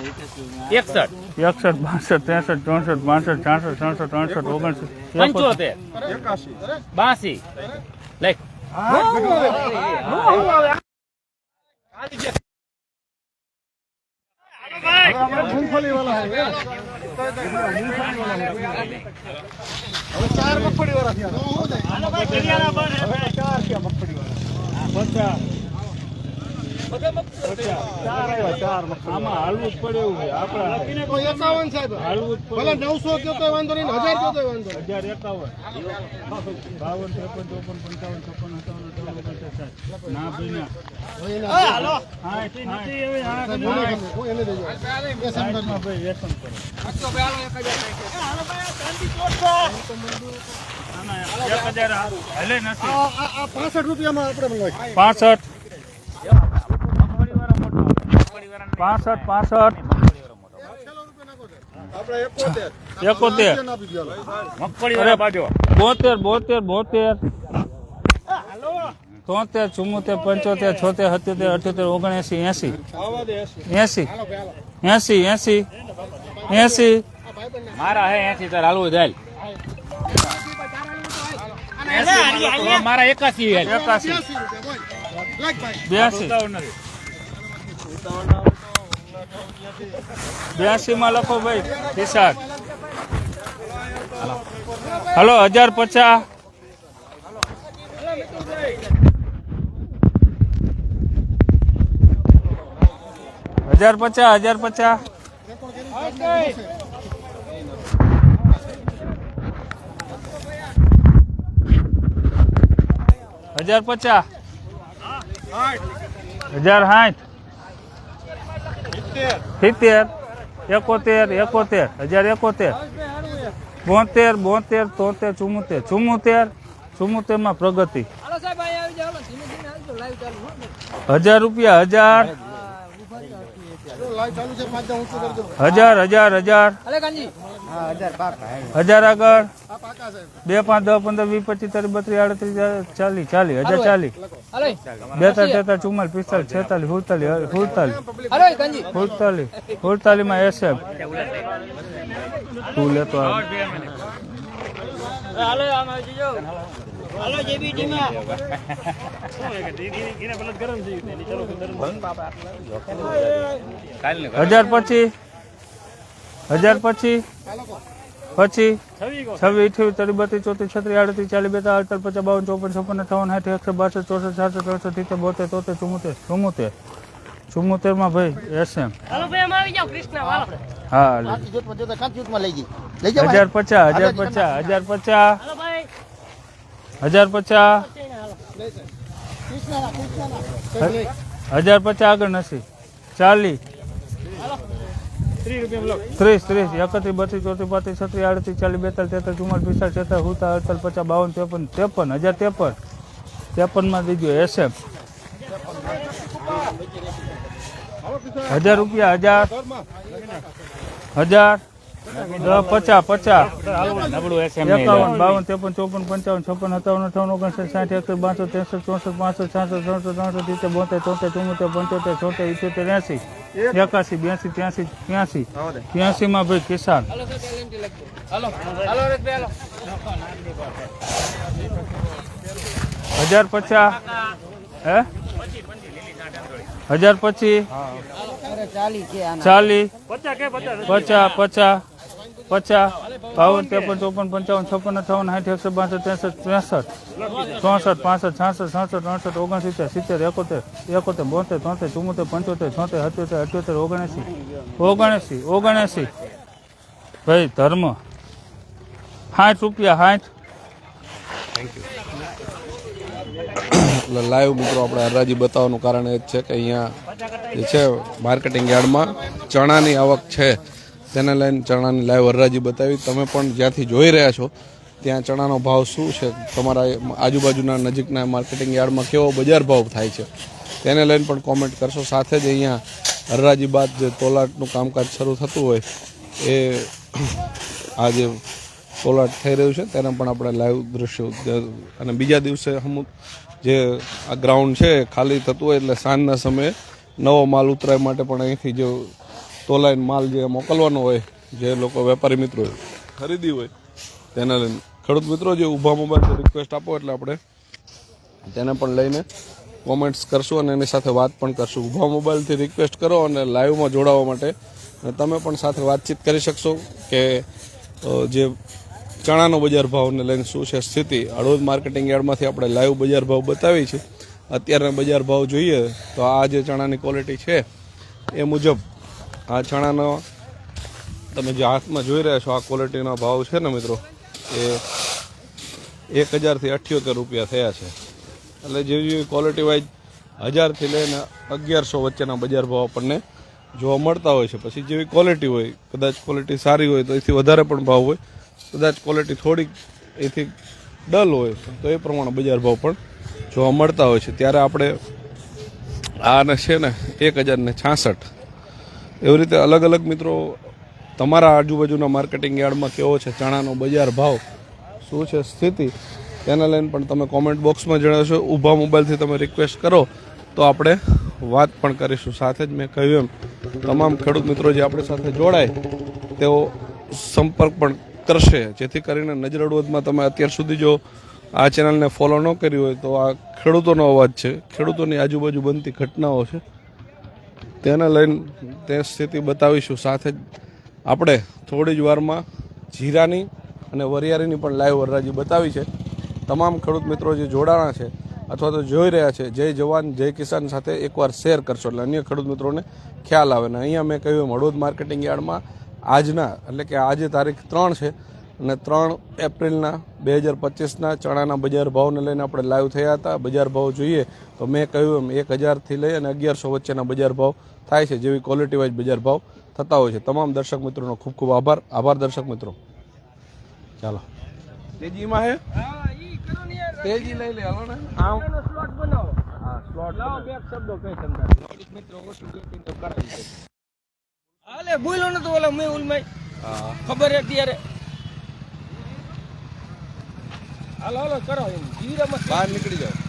એકસઠ. એકસઠ બાસઠ ત્રેસઠ ચોસઠ બાસઠ છાસઠ સડસઠ અડસઠ ઓગણસઠ પંચોતેર. બાસી. લખ આમાં હાલવું જ પડે એવું છે આપણા એકાવન સાહેબ હાલવું જ ભલે નવસો કયો તો વાંધો નહીં હજાર કયો તો વાંધો હજાર એકાવન બાવન ત્રેપન ચોપન પંચાવન છપ્પન અઠાવન અઠાવન ઓગણસાઠ ના ભાઈ ના સાઠ, સાઠ. રૂપિયામાં આપણે કોઈ પાસઠ પાસઠ આપણે એકોતેર. એકોતેર રૂપિયા આપી દો, હાલો. મગફળી વાળા બાજુ બોતેર બોતેર બોતેર તોતેર ચુમ્મોતેર પંચોતેર છોતેર સત્યોતેર અઠ્યોતેર ઓગણએસી એસી એસી એસી એસી એસી મારા હે એસી તાર હાલવું જાય મારા એકાસી હે એકાસી એંસી રૂપિયા, બોલ. લાખ ભાઈ. બ્યાસી બ્યાસી માં લખો ભાઈ, હિસાબ. હલો, હજાર પચાસ. હજાર પચાસ હજાર પચાસ. હજાર પચાસ. હજાર સાઠ સિત્તેર એકોતેર એકોતેર હજાર એકોતેર બોતેર બોતેર તોતેર ચુમ્મોતેર ચુમ્મોતેર ચુમ્મોતેરમાં પ્રગતિ હજાર રૂપિયા હજાર લાઈવ ચાલુ છે પાંચ દસ ઊંચું કરજો હજાર હજાર હજાર. હજાર આગળ. આ પાકા સાહેબ બે પાંચ દસ પંદર વીસ પચીસ ત્રીસ બત્રીસ આડત્રીસ ચાલીસ ચાલીસ હજાર ચાલીસ. બેતાલીસ તેતાલીસ ચુમ્માલીસ પિસ્તાલીસ છેતાલીસ સુડતાલીસ સુડતાલીસ. સુડતાલીસ. સુડતાલીસમાં એસએમ તું લેતો આવ. હજાર પછી હજાર પછી પછી છવ્વીસ અઠ્યાવીસ ત્રીસ બત્રીસ ચોત્રીસ છત્રીસ આડત્રીસ ચાલીસ બેતાલીસ અડતાલીસ પચાસ બાવન ચોપન છપ્પન અઠાવન સાઠ એકસો બાસઠ ચોસઠ સાસઠ ત્રણસો સિત્તેર બોતેર તોતેર ચુમ્મોતેર ચુમ્મોતેર ચુમ્મોતેરમાં ભાઈ એસએમ. હા હજાર પચાસ હજાર પચાસ હજાર પચાસ. હજાર પચાસ. હજાર પચાસ આગળ નથી. ચાલીસ. ત્રીસ ત્રીસ. એકત્રીસ, બત્રીસ, ચોત્રીસ, પાંત્રીસ, છત્રીસ, આડત્રીસ, ચાલીસ, બેતાલીસ, તેતાલીસ, ચુમ્માલીસ, પિસ્તાલીસ છેતાલીસ હુતા અડતાલીસ પચાસ, બાવન, ત્રેપન ત્રેપન, હજાર ત્રેપન. ત્રેપનમાં દીધો એસએમ હજાર રૂપિયા, હજાર. હજાર. પચાસ પચાસ. એકાવન બાવન ત્રેપન ચોપન પંચાવન છપ્પન સત્તાવન અઠાવન ઓગણસાઠ સાઠ એકસઠ બાસઠ ત્રેસઠ ચોસઠ પાસઠ છાસઠ ત્રણસો ત્રણસો સિત્તેર બોતેર ચોતેર ચુમ્મોતેર પંચોતેર છોતેર ઇત્યોતેર એસી એકાસી બ્યાસી ત્યાસી ત્યાસી ત્યાસી માં ભાઈ કિસાન. હજાર પચાસ હે? હજાર પછી ચાલીસ પચાસ પચાસ. પચાસ, બાવન, ત્રેપન, ચોપન, પંચાવન, છપ્પન, અઠાવન, સાઠ એકસો બાસઠ, ત્રેસઠ ત્રેસઠ, ચોસઠ, પાસઠ, છાસઠ, સાસઠ, અડસઠ, ઓગણસિત્તેર, સિત્તેર, એકોતેર એકોતેર, બોતેર, તોતેર ચુમ્મોતેર પંચોતેર, છોતેર અઠ્યોતેર અઠ્યોતેર ઓગણએંસી ઓગણએંસી ઓગણએંસી ભાઈ, ધર્મ, સાઠ રૂપિયા, સાઠ. એટલે લાઈવ મિત્રો આપણે હરાજી બતાવવાનું કારણ એ જ છે કે અહીંયા જે છે માર્કેટિંગ યાર્ડમાં ચણાની આવક છે. તેને લઈને ચણાની લાઈવ હરરાજી બતાવી. તમે પણ જ્યાંથી જોઈ રહ્યા છો, ત્યાં ચણાનો ભાવ શું છે? તમારા આજુબાજુના નજીકના માર્કેટિંગ યાર્ડમાં કેવો બજાર ભાવ થાય છે? તેને લઈને પણ કોમેન્ટ કરશો. સાથે જ અહીંયા હરરાજી બાદ જે તોલાટનું કામકાજ શરૂ થતું હોય, એ આ જે તોલાટ થઈ રહ્યું છે, તેના પણ આપણે લાઈવ દ્રશ્યો અને બીજા દિવસે અમુક જે આ ગ્રાઉન્ડ છે ખાલી થતું હોય એટલે સાંજના સમયે નવો માલ ઉતરાય માટે પણ અહીંથી જો તોલાઈને માલ જે મોકલવાનો હોય, જે લોકો વેપારી મિત્રો ખરીદી હોય, તેના લઈને. ખેડૂત મિત્રો, જે ઊભા મોબાઈલ રિક્વેસ્ટ આપો એટલે આપણે તેને પણ લઈને કોમેન્ટ્સ કરશું અને એની સાથે વાત પણ કરશું. ઊભા મોબાઈલથી રિક્વેસ્ટ કરો અને લાઈવમાં જોડાવા માટે. અને તમે પણ સાથે વાતચીત કરી શકશો કે જે ચણાનો બજાર ભાવને લઈને શું છે સ્થિતિ. હળવદ માર્કેટિંગ યાર્ડમાંથી આપણે લાઈવ બજાર ભાવ બતાવી છે. અત્યારના બજાર ભાવ જોઈએ તો આ જે ચણાની ક્વોલિટી છે, એ મુજબ આ ચણાનો તમે જે હાથમાં જોઈ રહ્યા છો, આ ક્વોલિટીનો ભાવ છે ને મિત્રો, એ એક હજારથી અઠ્યોતેર રૂપિયા થયા છે. એટલે જેવી જેવી ક્વોલિટી વાઇઝ હજારથી લઈને અગિયારસો વચ્ચેના બજાર ભાવ આપણને જોવા મળતા હોય છે. પછી જેવી ક્વોલિટી હોય, કદાચ ક્વોલિટી સારી હોય તો એથી વધારે પણ ભાવ હોય, કદાચ ક્વોલિટી થોડીક એથી ડલ હોય તો એ પ્રમાણે બજાર ભાવ પણ જોવા મળતા હોય છે. ત્યારે આપણે આને છે ને એક હજાર ને છાસઠ એવી રીતે અલગ અલગ મિત્રો તમારા આજુબાજુના માર્કેટિંગ યાર્ડમાં કેવો છે? ચણાનો બજાર ભાવ શું છે સ્થિતિ? તેને લઈને પણ તમે કોમેન્ટ બોક્સમાં જણાવશો. ઊભા મોબાઈલથી તમે રિક્વેસ્ટ કરો તો આપણે વાત પણ કરીશું. સાથે જ મેં કહ્યું એમ, તમામ ખેડૂત મિત્રો જે આપણી સાથે જોડાય, તેઓ સંપર્ક પણ કરશે. જેથી કરીને નજર અડવદમાં તમે અત્યાર સુધી જો આ ચેનલને ફોલો ન કર્યું હોય તો આ ખેડૂતોનો અવાજ છે. ખેડૂતોની આજુબાજુ બનતી ઘટનાઓ છે. તેને લઈને તે સ્થિતિ બતાવીશું. સાથે જ આપણે થોડી જ વારમાં જીરાની અને વરિયાળીની પણ લાઈવ વરરાજી બતાવી છે. તમામ ખેડૂત મિત્રો જે જોડાણા છે અથવા તો જોઈ રહ્યા છે, જય જવાન, જય કિસાન સાથે એકવાર શેર કરશો. એટલે અન્ય ખેડૂત મિત્રોને ખ્યાલ આવે. ને અહીંયા મેં કહ્યું એમ, હળવદ માર્કેટિંગ યાર્ડમાં આજના, એટલે કે આજે તારીખ ત્રણ છે અને ત્રણ એપ્રિલના બે હજાર પચીસના ચણાના બજાર ભાવને લઈને આપણે લાઈવ થયા હતા. બજાર ભાવ જોઈએ તો મેં કહ્યું એમ એક હજારથી લઈ અને અગિયારસો વચ્ચેના બજાર ભાવ થાય છે જેવી ક્વોલિટી વાઇઝ બજાર ભાવ થતા હોય છે. તમામ દર્શક મિત્રોનો ખૂબ ખૂબ આભાર. આભાર દર્શક મિત્રો. ચાલો. તેજીમાં હે? તેજી લઈ લે હાલો ને. હા સ્લોટ હાલે ભૂલો નતો ઓલા મેં ઉલમાઈ ખબર હે ત્યારે. હાલો હાલો કરો. એમ બહાર નીકળી જાઓ.